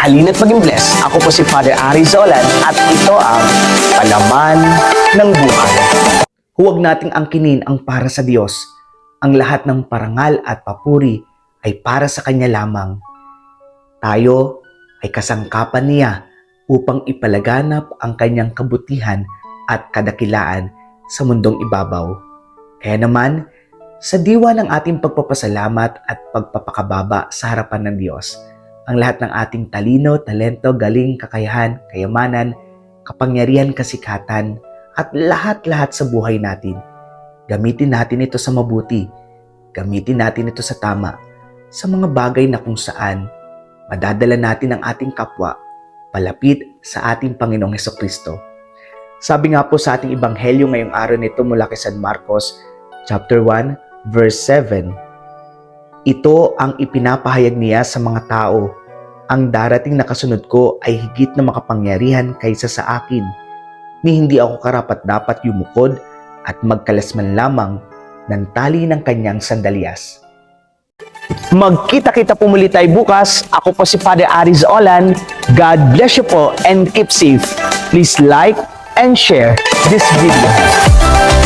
Halina't maging blessed. Ako po si Father Ari Zolan at ito ang Palaman ng Buhay. Huwag nating angkinin ang para sa Diyos. Ang lahat ng parangal at papuri ay para sa Kanya lamang. Tayo ay kasangkapan niya upang ipalaganap ang kanyang kabutihan at kadakilaan sa mundong ibabaw. Kaya naman, sa diwa ng ating pagpapasalamat at pagpapakababa sa harapan ng Diyos, ang lahat ng ating talino, talento, galing, kakayahan, kayamanan, kapangyarihan, kasikatan, at lahat-lahat sa buhay natin. Gamitin natin ito sa mabuti. Gamitin natin ito sa tama. Sa mga bagay na kung saan madadala natin ang ating kapwa palapit sa ating Panginoong Heso Kristo. Sabi nga po sa ating ebanghelyo ngayong araw nito mula kay San Marcos chapter 1 verse 7. Ito ang ipinapahayag niya sa mga tao. Ang darating na kasunod ko ay higit na makapangyarihan kaysa sa akin. Ni hindi ako karapat dapat yumukod at magkalasman lamang ng tali ng kanyang sandalyas. Magkita-kita po muli tayo bukas. Ako po si Father Aris Olan. God bless you po and keep safe. Please like and share this video.